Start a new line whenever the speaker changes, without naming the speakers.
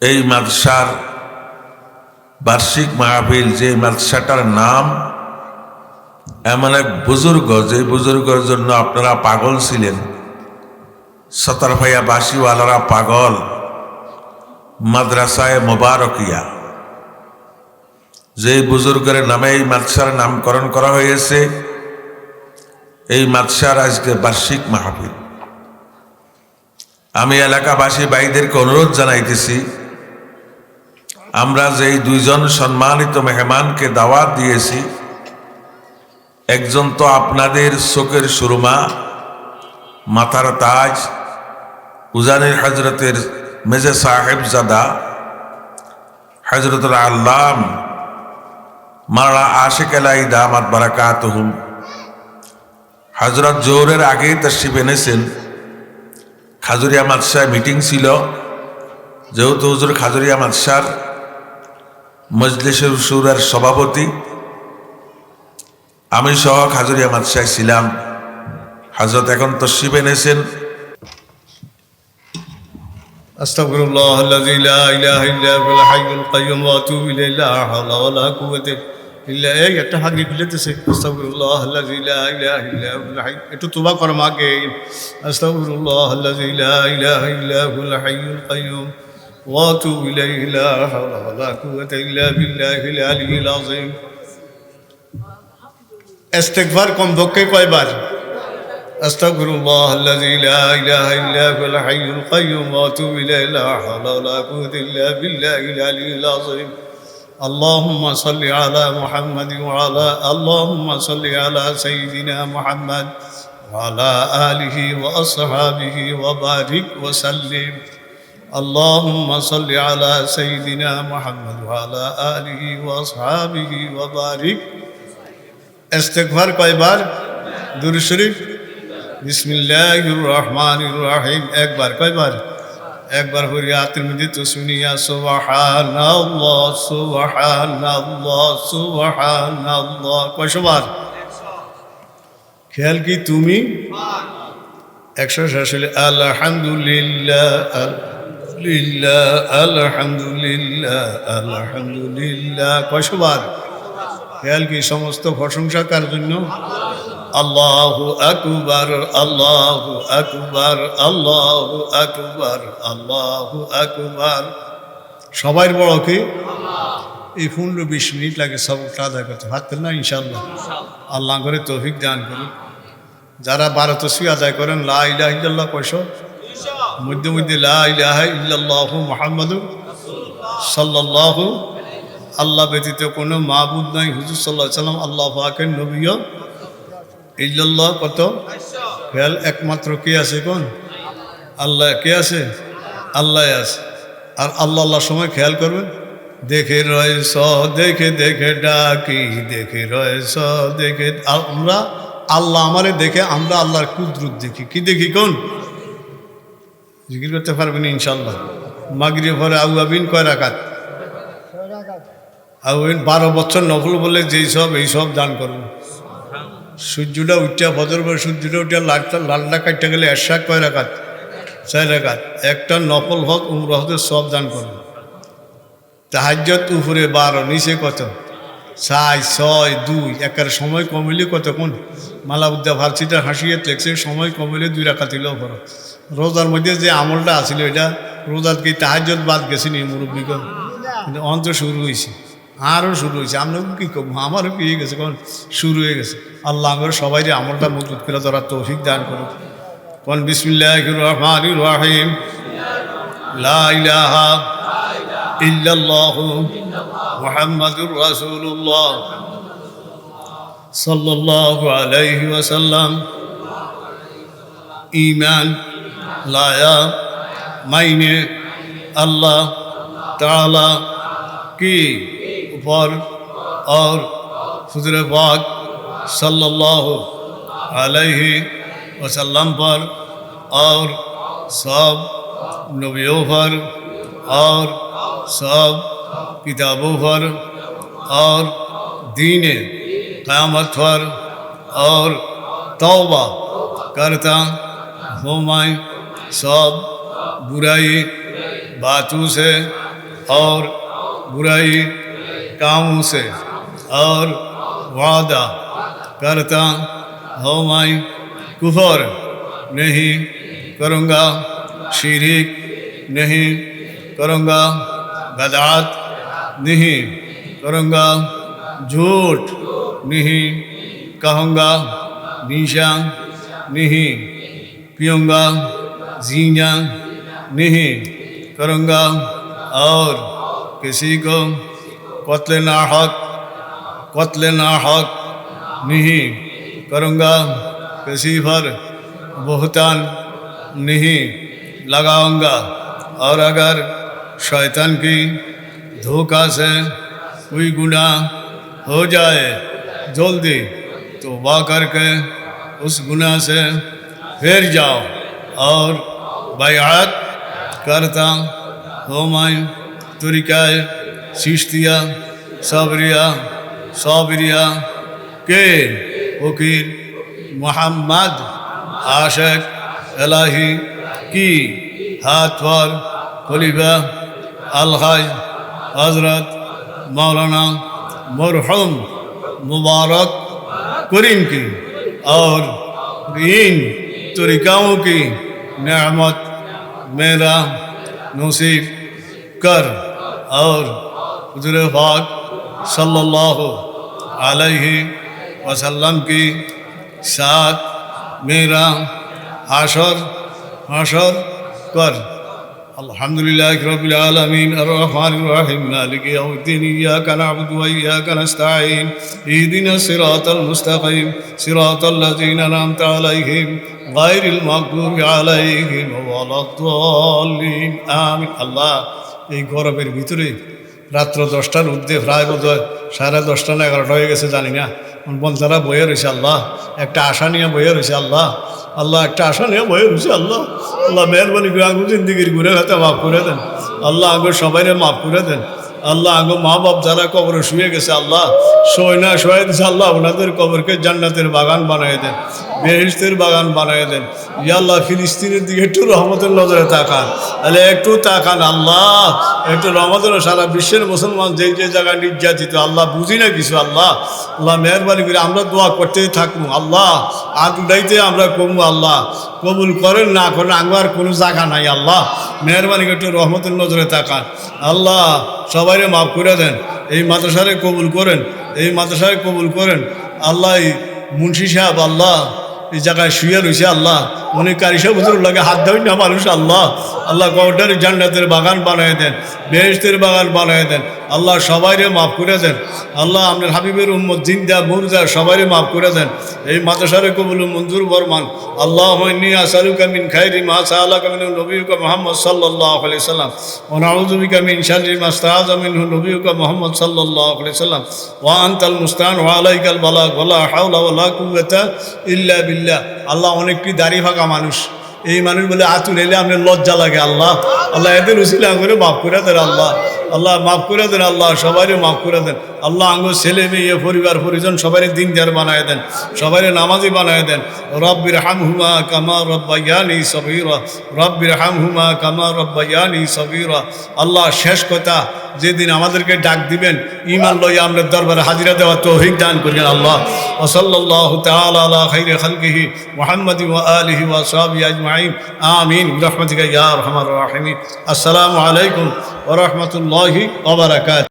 এই মাদ্রাসার বার্ষিক মাহফিল, যে মাদ্রাসাটার নাম, এমন এক বুজুর্গ, যে বুজুর্গের জন্য আপনারা পাগল ছিলেন। সতর ভাইয়া, বাসিওয়ালারা পাগল। মাদ্রাসায় মোবারকিয়া। যে বুজুর্গের নামে এই মাদ্রাসার নামকরণ করা হয়েছে, এই মাদ্রাসার আজকে বার্ষিক মাহফিল। আমি এলাকাবাসী ভাইদেরকে অনুরোধ জানাইতেছি আমরা যেই দুইজন সম্মানিত মেহমানকে দাওয়াত দিয়েছি, একজন তো আপনাদের চোখের সুরমা, মাথার তাজ, উজানের হজরতের মেজে সাহেব জাদা হজরতুল আল্লাম মারা আশেক এলাই দামাত বারাকাত হুম হজরত জোহরের আগেই তশরিফ এনেছেন। খাজুরিয়া মাদশায় মিটিং ছিল। যেহেতু হুজুর খাজুরিয়া মাদশার মজলিসের সুরের সভাপতি আমি সহ খাজুরিয়া মাদশায় ছিলাম হজরত এখন তশরিফ এনেছেন
أستغفر الله الذي لا إله إلا هو الحي القيوم وأتوب إليه لا حول ولا قوة إلا إيه একটা হাগি খুলেতেছে أستغفر الله الذي لا إله إلا هو الحي একটু তোবা কর মাকে أستغفر الله الذي لا إله إلا هو الحي واتوب إليه لا حول ولا قوة إلا بالله العلي العظيم. استغفركم কম كوي بار استغفر الله الذي لا اله الا هو الحي القيوم واتوب إليه لا حول ولا قوة إلا بالله العلي العظيم اللهم صل على محمد وعلى اللهم صل على سيدنا محمد وعلى اله واصحابه وبارك وسلم اللهم صل على سيدنا محمد وعلى آله وأصحابه وبارك استغفار কয়বার দুরূদ শরীফ বিসমিল্লাহির রহমানির রহিম একবার কয়বার একবার হরিয়া তিরমিজি তো শুনিয়া সুবহানাল্লাহ সুবহানাল্লাহ সুবহানাল্লাহ কয়শবার খেয়াল কি তুমি একশো শাসলে আলহামদুলিল্লাহ আলহামদুলিল্লাহ আলহামদুলিল্লাহ আলহামদুলিল্লাহ। কয়শবার? খেয়াল কি সমস্ত প্রশংসা কার জন্য? আল্লাহ আকবার আল্লাহ আকবার আল্লাহ আকবার আল্লাহ আকবার। সবাই বড় কি? এই পনেরো বিশ মিনিট লাগে সবটা আদায় করতে। পারতেন না ইনশাল্লাহ আল্লাহ করে তৌফিক দান করুন। যারা বারো তসবি আদায় করেন লা ইলাহ মধ্যে মধ্যে লা ইলাহা ইল্লাল্লাহু মুহাম্মাদু সাল্লাল্লাহু আল্লাহ ব্যতীত কোনো মাহবুদ নাই। হুজুর সাল্লাহ সাল্লাম আল্লাহ পাকের নবীয় ইল্লাল্লাহ কত? খেয়াল একমাত্র কে আছে কোন? আল্লাহ কে আছে? আল্লাহ আছে। আর আল্লাহ আল্লাহ সময় খেয়াল করবেন। দেখে রয়েছ দেখে দেখে ডাকি, দেখে রয়েছ দেখে আমরা আল্লাহ আমারে দেখে আমরা আল্লাহর কুদরত দেখি। কি দেখি কোন? জিকির করতে পারবেন ইনশাল্লাহ। মাগরি ভরে আউ আবিন কয় রাখাত আউবিন বারো বছর নফল বলে যেই সব, এই সব দান করব সূর্যটা উঠটা ফজর পরে সূর্যটা উঠে লালটা লালটা কাটতে গেলে একশা কয় রাখাত ছয় রাখাত একটা নকল হক, উমর হকের সব দান করবে তাহাজ্যত উপরে বারো, নিচে কত? চাই ছয়, দুই, একার সময় কমিলে কত কোন মালাউদ্দা ফার্সিটা হাসিয়ে লেখছে, সময় কমিলে দুই রাখা দিলেও করো রোজার মধ্যে যে আমলটা আছিল এটা রোজার কি তাহাজ্যত বাদ গেছে নি মুরব্বীগণ কিন্তু অন্ত শুরু হয়েছে আরও শুরু হয়েছে আমরা কি করব? আমারও কি গেছে? কারণ শুরু হয়ে গেছে। আল্লাহ আমার সবাই যে আমলটা মজবুত করে ধরার তৌফিক দান করুন কোন বিসমিল্লাহ রহমান রাহিম। লা ইলাহা ইল্লাল্লাহ রাসূলুল্লাহ। সাল্লাল্লাহু আলাইহি ওয়াসাল্লাম। لایا۔ میں نے اللہ تعالی کی اوپر اور حضر پاک صلی اللہ علیہ وسلم پر اور سب نبیوں پر اور سب کتابوں پر اور دین قیامت پر اور توبہ کرتا ہوں میں۔ سب برائی باتوں سے اور برائی کاموں سے اور وعدہ کرتا ہوں میں کفر نہیں کروں گا، شریک نہیں کروں گا بدعات نہیں کروں گا، جھوٹ نہیں کہوں گا نیشا نہیں پیوں گا۔ زینا نہیں کروں گا اور کسی کو قتل ناحق قتل ناحق نہیں کروں گا۔ کسی پر بہتان نہیں لگاؤں گا۔ اور اگر شیطان کی دھوکہ سے کوئی گناہ ہو جائے جلدی تو با کر کے اس گناہ سے پھر جاؤ۔ और बैआत करता हो मैं तरीक़ाए चिश्तिया सबरिया साबरिया के वकील मोहम्मद आशक इलाही की हाथ पर खलीफा अलहाज हजरत मौलाना मरहम मुबारक करीम की और इन तरीक़ाओं की नेमत मेरा नसीब कर और हजूर पाक सल्लल्लाहु अलैहि वसल्लम की साथ मेरा हाशर हाशर कर الحمد لله رب العالمين الرحمن الرحيم مالك يوم الدين إياك نعبد وإياك نستعين اهدنا الصراط المستقيم صراط الذين أنعمت عليهم غير المغضوب عليهم ولا الضالين آمين الله এই গরমের ভিতরে রাত্র দশটার ঊর্ধ্বে প্রায় বোধ হয় সাড়ে দশটা না এগারোটা হয়ে গেছে জানি না বন্ধারা বয়ে রয়েছে আল্লাহ, একটা আশা নিয়ে বয়ে রয়েছে আল্লাহ আল্লাহ একটা আশা নিয়ে বয়ে রয়েছে আল্লাহ। আল্লাহ মেহরবানি করে আগুন জিন্দিগির ঘুরে হাতে মাফ করে দেন। আল্লাহ আগে সবাইরে মাফ করে দেন। আল্লাহ আগে মা বাপ যারা কবরে শুয়ে গেছে, আল্লাহ শোয় না শোয় দিছে, আল্লাহ ওনাদের কবরকে জান্নাতের বাগান বানিয়ে দেন বেহেস্তের বাগান বানিয়ে দেন। ইয়া আল্লাহ, ফিলিস্তিনের দিকে একটু রহমতের নজরে তাকান। তাহলে একটু তাকান, আল্লাহ, একটু রহমতের সারা বিশ্বের মুসলমান যে যে জায়গায় নির্যাতিত, আল্লাহ বুঝি না কিছু, আল্লাহ। আল্লাহ, মেহরবানি করে আমরা দোয়া করতেই থাকব, আল্লাহ। আগ উঠাইতে আমরা কমবো, আল্লাহ। কবুল করেন, না করেন আমার কোনো জায়গা নাই, আল্লাহ। মেহরবানি একটু রহমতের নজরে তাকান। আল্লাহ, সবাইরে মাফ করে দেন। এই মাদ্রাসারে কবুল করেন। এই মাদ্রাসারে কবুল করেন। আল্লাহ, মুন্সি সাহেব, আল্লাহ। এই জায়গায় শুয়ে রয়েছে আল্লাহ। উনি কারিশা বুজুর লাগে হাত দেবেন না মানুষ, আল্লাহ। আল্লাহ গৌটার জান্নাতের বাগান বানিয়ে দেন বেহেস্তের বাগান বানিয়ে দেন। আল্লাহ সবাইরে মাফ করে দেন। আল্লাহ আপনার হাবিবের উম্মদ জিন্দা মুরজা সবাইরে মাফ করে দেন। এই মাদ্রাসারে কবুল মঞ্জুর বর্মান আল্লাহ হইনি আসালুকা মিন খাইরি মা সাআলাকা মিন নবিয়ুকা মুহাম্মদ সাল্লাল্লাহু আলাইহি সাল্লাম। ওয়া নাউযু বিকা মিন শাররি মা ইস্তাআযা মিনহু নবিয়ুকা মুহাম্মদ সাল্লাল্লাহু সাল্লাম। ওয়া আনতাল মুস্তান ওয়া আলাইকাল বালাগ। ওয়া লা হাওলা ইল্লা বিল্লাহ আল্লাহ অনেকটি দাড়ি ফাঁকা মানুষ। এই মানুষ বলে, আতুল এলে আপনার লজ্জা লাগে আল্লাহ। আল্লাহ এদের উসিলা করে মাফ করে দেন আল্লাহ। আল্লাহ মাফ করে দেন আল্লাহ, সবাইরে মাফ করে দেন। আল্লাহ আঙ্গ ছেলে মেয়ে, পরিবার, পরিজন সবাই দিন যার বানায় দেন সবাই নামাজি বানায় দেন। রব্বির হাম হুমা কামা রব্বাইয়ানি সবিরা রব্বির হাম হুমা কামা রব্বাইয়ানি সবিরা আল্লাহ শেষ কথা যেদিন আমাদেরকে ডাক দিবেন ইমান লইয়া আমরা দরবারে হাজিরা দেওয়া তৌহিক দান করিলেন আল্লাহ। ওসল্লাহ খাইরে খালকিহি মোহাম্মদ আলহি আলিহি ওয়া সাহবিহি আজমাইন। আমিন। রাহিমিন। আসসালামু আলাইকুম ওরহমতুল্লাহি বারাকাতুহু